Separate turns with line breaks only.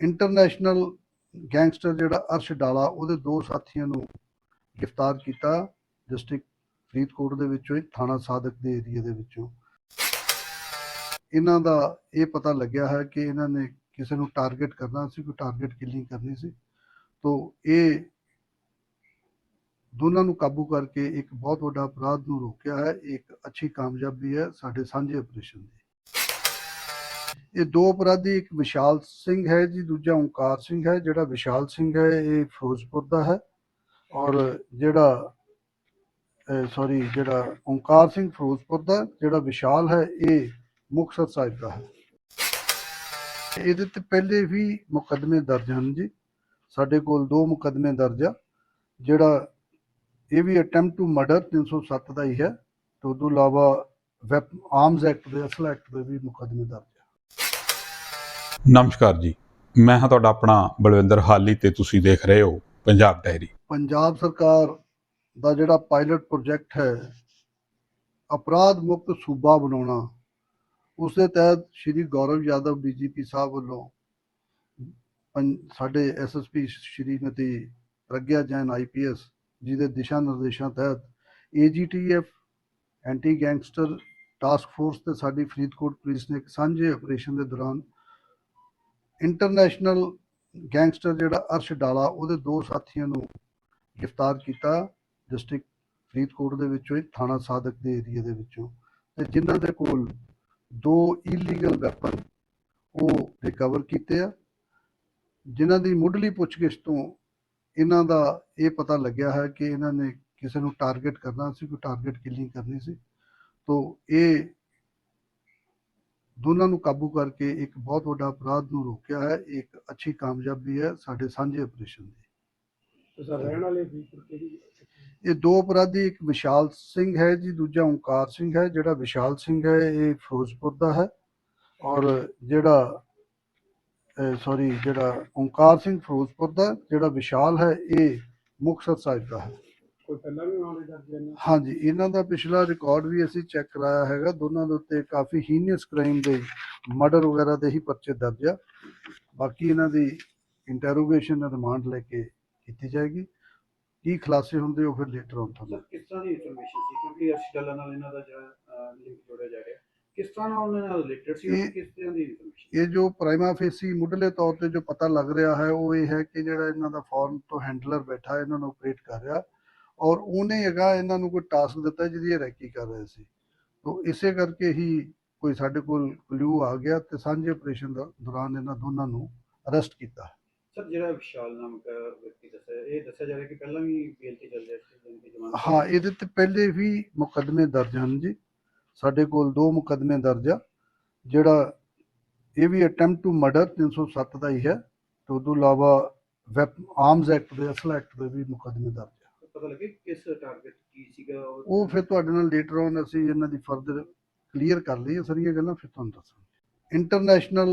International gangster ਜਿਹੜਾ ਅਰਸ਼ ਡਾਲਾ, ਉਹਦੇ ਦੋ ਸਾਥੀਆਂ ਨੂੰ ਗ੍ਰਿਫਤਾਰ ਕੀਤਾ ਡਿਸਟ੍ਰਿਕਟ ਫਰੀਦਕੋਟ ਦੇ ਵਿੱਚੋਂ ਹੀ ਥਾਣਾ ਸਾਦਕ ਦੇ ਏਰੀਆ ਦੇ ਵਿੱਚੋਂ। ਇਹਨਾਂ ਦਾ ਇਹ ਪਤਾ ਲੱਗਿਆ ਹੈ ਕਿ ਇਹਨਾਂ ਨੇ ਕਿਸੇ ਨੂੰ ਟਾਰਗੇਟ ਕਰਨਾ ਸੀ, ਕੋਈ ਟਾਰਗੇਟ ਕਿਲਿੰਗ ਕਰਨੀ ਸੀ। ਤੋਂ ਇਹ ਦੋਨਾਂ ਨੂੰ ਕਾਬੂ ਕਰਕੇ ਇੱਕ ਬਹੁਤ ਵੱਡਾ ਅਪਰਾਧ ਨੂੰ ਰੋਕਿਆ ਹੈ ਇਹ ਇੱਕ ਅੱਛੀ ਕਾਮਯਾਬੀ ਹੈ ਸਾਡੇ ਸਾਂਝੇ ਆਪਰੇਸ਼ਨ ਦੀ। ਇਹ ਦੋ ਅਪਰਾਧੀ, ਇੱਕ ਵਿਸ਼ਾਲ ਸਿੰਘ ਹੈ ਜੀ, ਦੂਜਾ ਓਂਕਾਰ ਸਿੰਘ ਹੈ, ਜਿਹੜਾ ਵਿਸ਼ਾਲ ਸਿੰਘ ਹੈ, ਇਹ ਫਿਰੋਜ਼ਪੁਰ ਦਾ ਹੈ ਔਰ ਜਿਹੜਾ ਸੌਰੀ ਜਿਹੜਾ ਓਂਕਾਰ ਸਿੰਘ ਫਿਰੋਜ਼ਪੁਰ ਦਾ, ਜਿਹੜਾ ਵਿਸ਼ਾਲ ਹੈ, ਇਹ ਮੁਕਤਸਰ ਸਾਹਿਬ ਦਾ ਹੈ। ਇਹਦੇ ਤੇ ਪਹਿਲੇ ਵੀ ਮੁਕੱਦਮੇ ਦਰਜ ਹਨ ਜੀ। ਸਾਡੇ ਕੋਲ ਦੋ ਮੁਕੱਦਮੇ ਦਰਜ ਆ, ਜਿਹੜਾ ਇਹ ਵੀ ਅਟੈਂਪਟ ਟੂ ਮਰਡਰ 307 ਦਾ ਹੀ ਹੈ ਤੇ ਉਹ ਤੋਂ ਇਲਾਵਾ ਵੈਪ ਆਰਮਸ ਐਕਟ ਦੇ, ਅਸਲ ਐਕਟ ਦੇ ਵੀ ਮੁਕੱਦਮੇ ਦਰਜ
ਨਮਸਕਾਰ ਜੀ। ਮੈਂ ਹਾਂ ਤੁਹਾਡਾ ਆਪਣਾ ਬਲਵਿੰਦਰ ਹਾਲੀ ਤੇ ਤੁਸੀਂ ਦੇਖ ਰਹੇ ਹੋ ਪੰਜਾਬ ਡਾਇਰੀ।
ਪੰਜਾਬ ਸਰਕਾਰ ਦਾ ਜਿਹੜਾ ਪਾਇਲਟ ਪ੍ਰੋਜੈਕਟ ਹੈ, ਅਪਰਾਧ ਮੁਕਤ ਸੂਬਾ ਬਣਾਉਣਾ ਉਸ ਦੇ ਤਹਿਤ ਸ਼੍ਰੀ ਗੌਰਵ ਯਾਦਵ ਡੀਜੀਪੀ ਸਾਹਿਬ ਵੱਲੋਂ ਪੰ- ਸਾਡੇ ਐਸਐਸਪੀ ਸ਼੍ਰੀਮਤੀ ਪ੍ਰਗਿਆ ਜੈਨ ਆਈਪੀਐਸ ਜੀ ਦੇ ਦਿਸ਼ਾ ਨਿਰਦੇਸ਼ਾਂ ਤਹਿਤ AGTF anti gangster task force ਤੇ ਸਾਡੀ ਫਰੀਦਕੋਟ ਪੁਲਿਸ ਨੇ ਇੱਕ ਸਾਂਝੇ ਆਪਰੇਸ਼ਨ ਦੇ ਦੌਰਾਨ ਇੰਟਰਨੈਸ਼ਨਲ ਗੈਂਗਸਟਰ ਜਿਹੜਾ ਅਰਸ਼ ਡਾਲਾ, ਉਹਦੇ ਦੋ ਸਾਥੀਆਂ ਨੂੰ ਗ੍ਰਿਫਤਾਰ ਕੀਤਾ ਡਿਸਟ੍ਰਿਕਟ ਫਰੀਦਕੋਟ ਦੇ ਵਿੱਚੋਂ ਹੀ ਥਾਣਾ ਸਾਦਕ ਦੇ ਏਰੀਆ ਦੇ ਵਿੱਚੋਂ। ਤੇ ਜਿਨ੍ਹਾਂ ਦੇ ਕੋਲ ਦੋ ਇਲੀਗਲ ਵੈਪਨ ਉਹ ਰਿਕਵਰ ਕੀਤੇ ਆ। ਜਿਨ੍ਹਾਂ ਦੀ ਮੁੱਢਲੀ ਪੁੱਛਗਿੱਛ ਤੋਂ ਇਹਨਾਂ ਦਾ ਇਹ ਪਤਾ ਲੱਗਿਆ ਹੈ ਕਿ ਇਹਨਾਂ ਨੇ ਕਿਸੇ ਨੂੰ ਟਾਰਗੇਟ ਕਰਨਾ ਸੀ, ਕੋਈ ਟਾਰਗੇਟ ਕਿਲਿੰਗ ਕਰਨੀ ਸੀ। ਤੋਂ ਇਹ ਦੋਨਾਂ ਨੂੰ ਕਾਬੂ ਕਰਕੇ ਇੱਕ ਬਹੁਤ ਵੱਡਾ ਅਪਰਾਧ ਨੂੰ ਰੋਕਿਆ ਹੈ ਇਹ ਇੱਕ ਅੱਛੀ ਕਾਮਯਾਬੀ ਹੈ ਸਾਡੇ ਸਾਂਝੇ ਆਪਰੇਸ਼ਨ ਦੀ।
ਤੇ ਸਰ ਰਹਿਣ ਵਾਲੇ ਫਰੀਦਕੋਟ ਕਿਹੜੀ
ਇਹ ਦੋ ਅਪਰਾਧੀ ਇੱਕ ਵਿਸ਼ਾਲ ਸਿੰਘ ਹੈ ਜੀ ਦੂਜਾ ਓਂਕਾਰ ਸਿੰਘ ਹੈ ਜਿਹੜਾ ਵਿਸ਼ਾਲ ਸਿੰਘ ਹੈ ਇਹ ਫਿਰੋਜ਼ਪੁਰ ਦਾ ਹੈ। ਔਰ ਜਿਹੜਾ ਸੌਰੀ ਜਿਹੜਾ ਓਂਕਾਰ ਸਿੰਘ ਫਿਰੋਜ਼ਪੁਰ ਦਾ ਜਿਹੜਾ ਵਿਸ਼ਾਲ ਹੈ ਇਹ ਮੁਕਤਸਰ ਸਾਹਿਬ ਦਾ ਹੈ।
ਕੋਈ ਪਹਿਲਾਂ ਵੀ ਮਾਮਲੇ ਦਰਜ ਨੇ?
ਹਾਂਜੀ ਇਹਨਾਂ ਦਾ ਪਿਛਲਾ ਰਿਕਾਰਡ ਵੀ ਅਸੀਂ ਚੈੱਕ ਕਰਾਇਆ ਹੈਗਾ। ਦੋਨਾਂ ਦੇ ਉੱਤੇ ਕਾਫੀ ਹੀਨੀਅਸ ਕ੍ਰਾਈਮ ਦੇ ਮਰਡਰ ਵਗੈਰਾ ਦੇ ਹੀ ਪਰਚੇ ਦਰਜ ਆ। ਬਾਕੀ ਇਹਨਾਂ ਦੀ ਇੰਟਰੋਗੇਸ਼ਨ ਰਿਮਾਂਡ ਲੈ ਕੇ ਕੀਤੀ ਜਾਏਗੀ। ਕੀ ਖੁਲਾਸੇ ਹੁੰਦੇ ਉਹ ਫਿਰ ਲੇਟਰ ਆਨ ਤੁਹਾਨੂੰ
ਕਿਸ ਤਰ੍ਹਾਂ ਦੀ ਇਨਫੋਰਮੇਸ਼ਨ ਸੀ? ਕਿਉਂਕਿ ਅਰਸ਼ ਡੱਲਾ ਨਾਲ ਇਹਨਾਂ ਦਾ ਜਿਹੜਾ ਲਿੰਕ ਜੋੜਿਆ ਜਾ ਰਿਹਾ। ਕਿਸ ਤਰ੍ਹਾਂ ਨਾਲ ਉਹਨਾਂ ਨਾਲ ਰਿਲੇਟਡ ਸੀ ਕਿਸ ਤਰ੍ਹਾਂ ਦੀ ਇਨਫੋਰਮੇਸ਼ਨ
ਇਹ ਜੋ ਪ੍ਰਾਈਮਾ ਫੇਸੀ ਮੁੱਢਲੇ ਤੌਰ ਤੇ ਜੋ ਪਤਾ ਲੱਗ ਰਿਹਾ ਹੈ ਉਹ ਇਹ ਹੈ ਕਿ ਜਿਹੜਾ ਇਹਨਾਂ ਦਾ ਫੋਰਨ ਤੋਂ ਹੈਂਡਲਰ ਬੈਠਾ ਇਹਨਾਂ ਨੂੰ ਆਪਰੇਟ ਕਰ ਰਿਹਾ। ਔਰ ਉਹਨੇ ਹੈਗਾ ਇਹਨਾਂ ਨੂੰ ਕੋਈ ਟਾਸਕ ਦਿੱਤਾ ਜਿਹਦੀ ਇਹ ਰੈਕੀ ਕਰ ਰਹੇ ਸੀ। ਤੋਂ ਇਸੇ ਕਰਕੇ ਹੀ ਕੋਈ ਸਾਡੇ ਕੋਲ ਕਲੂ ਆ ਗਿਆ ਤੇ ਸਾਂਝੇ ਆਪਰੇਸ਼ਨ ਦੌਰਾਨ ਇਹਨਾਂ ਦੋਨਾਂ ਨੂੰ ਅਰੈਸਟ ਕੀਤਾ।
ਸਰ ਜਿਹੜਾ ਵਿਸ਼ਾਲ ਨਾਮਕ ਵਿਅਕਤੀ ਦੱਸਿਆ ਇਹ ਦੱਸਿਆ ਜਾ ਰਿਹਾ ਕਿ ਪਹਿਲਾਂ ਵੀ ਤੇ ਚੱਲ ਰਿਹਾ ਸੀ ਜਮਾਨਤ
ਹਾਂ ਇਹਦੇ ਤੇ ਪਹਿਲੇ ਵੀ ਮੁਕੱਦਮੇ ਦਰਜ ਹਨ ਜੀ। ਸਾਡੇ ਕੋਲ ਦੋ ਮੁਕੱਦਮੇ ਦਰਜ ਆ ਜਿਹੜਾ ਇਹ ਵੀ ਅਟੈਂਪਟ ਟੂ ਮਰਡਰ 307 ਦਾ ਹੀ ਹੈ ਤੇ ਤੋਂ ਇਲਾਵਾ ਵੈਪ ਆਰਮਸ ਐਕਟ ਦੇ ਅਸਲ ਐਕਟ ਦੇ ਵੀ ਮੁਕੱਦਮੇ ਦਰਜ
ਪਤਾ ਲੱਗੇ ਕਿਸ ਟਾਰਗੇਟ ਕੀ ਸੀਗਾ
ਉਹ? ਫਿਰ ਤੁਹਾਡੇ ਨਾਲ ਲੇਟਰ ਔਨ ਅਸੀਂ ਇਹਨਾਂ ਦੀ ਫਰਦਰ ਕਲੀਅਰ ਕਰ ਲਈ ਸਾਰੀਆਂ ਗੱਲਾਂ, ਫਿਰ ਤੁਹਾਨੂੰ ਦੱਸਾਂਗੇ। ਇੰਟਰਨੈਸ਼ਨਲ